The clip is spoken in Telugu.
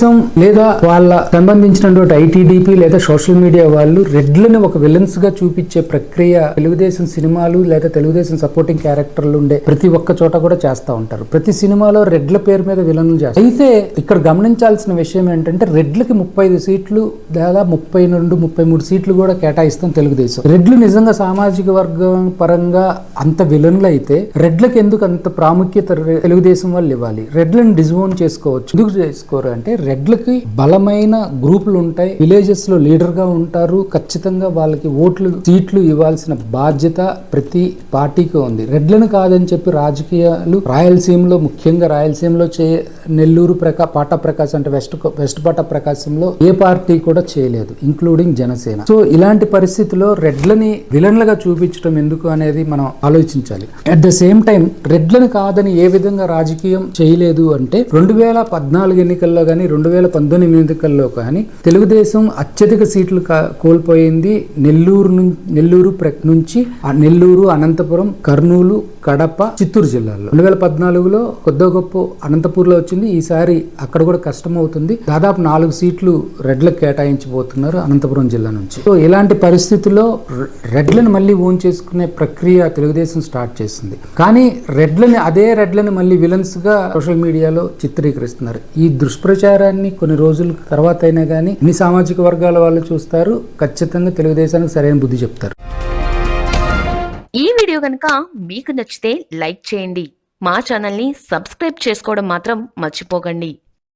తెలుగుదేశం లేదా వాళ్ళ సంబంధించినటువంటి ఐటీడీపీ లేదా సోషల్ మీడియా వాళ్ళు రెడ్లని ఒక విలన్స్గా చూపించే ప్రక్రియ తెలుగుదేశం సినిమాలు లేదా తెలుగుదేశం సపోర్టింగ్ క్యారెక్టర్లు ఉండే ప్రతి ఒక్క చోట కూడా చేస్తూ ఉంటారు. ప్రతి సినిమాలో రెడ్ల పేరు మీద విలన్లు చేస్తారు అయితే ఇక్కడ గమనించాల్సిన విషయం ఏంటంటే రెడ్లకి ముప్పై ఐదు సీట్లు లేదా ముప్పై రెండు ముప్పై మూడు సీట్లు కూడా కేటాయిస్తాం తెలుగుదేశం. రెడ్లు నిజంగా సామాజిక వర్గం పరంగా అంత విలన్లు అయితే రెడ్లకి ఎందుకు అంత ప్రాముఖ్యత తెలుగుదేశం వాళ్ళు ఇవ్వాలి? రెడ్లను డిజోన్ చేసుకోవచ్చు. ఎందుకు చేసుకోరు అంటే రెడ్లకి బలమైన గ్రూపులు ఉంటాయి. విలేజెస్లో లీడర్గా ఉంటారు. ఖచ్చితంగా వాళ్ళకి ఓట్లు సీట్లు ఇవ్వాల్సిన బాధ్యత ప్రతి పార్టీకి ఉంది. రెడ్లను కాదని చెప్పి రాజకీయాలు రాయలసీమలో ముఖ్యంగా రాయలసీమలో చే నెల్లూరు ప్రకా పాట ప్రకాశం అంటే వెస్ట్ వెస్ట్ పాట ప్రకాశంలో ఏ పార్టీ కూడా చేయలేదు ఇంక్లూడింగ్ జనసేన. సో ఇలాంటి పరిస్థితిలో రెడ్లని విలన్లుగా చూపించడం ఎందుకు అనేది మనం ఆలోచించాలి. అట్ ద సేమ్ టైం రెడ్లను కాదని ఏ విధంగా రాజకీయం చేయలేదు అంటే రెండు వేల పద్నాలుగు ఎన్నికల్లో కానీ రెండు వేల పంతొమ్మిది ఎన్నికల్లో కానీ తెలుగుదేశం అత్యధిక సీట్లు కోల్పోయింది నెల్లూరు నుంచి నెల్లూరు నుంచి నెల్లూరు అనంతపురం కర్నూలు కడప చిత్తూరు జిల్లాలో రెండు వేల పద్నాలుగులో కొద్ది గొప్ప అనంతపూర్లో వచ్చింది. ఈసారి అక్కడ కూడా కష్టం అవుతుంది దాదాపు నాలుగు సీట్లు రెడ్లకు కేటాయించబోతున్నారు అనంతపురం జిల్లా నుంచి. సో ఇలాంటి పరిస్థితుల్లో రెడ్లను మళ్ళీ ఓన్ చేసుకునే ప్రక్రియ తెలుగుదేశం స్టార్ట్ చేసింది. కానీ రెడ్లని అదే రెడ్లని మళ్ళీ విలన్స్గా సోషల్ మీడియాలో చిత్రీకరిస్తున్నారు. ఈ దుష్ప్రచారాన్ని కొన్ని రోజుల తర్వాత అయినా కానీ అన్ని సామాజిక వర్గాల వాళ్ళు చూస్తారు. ఖచ్చితంగా తెలుగుదేశానికి సరైన బుద్ధి చెప్తారు. ఈ వీడియో కనుక మీకు నచ్చితే లైక్ చేయండి. మా ఛానల్ని సబ్స్క్రైబ్ చేసుకోవడం మాత్రం మర్చిపోకండి.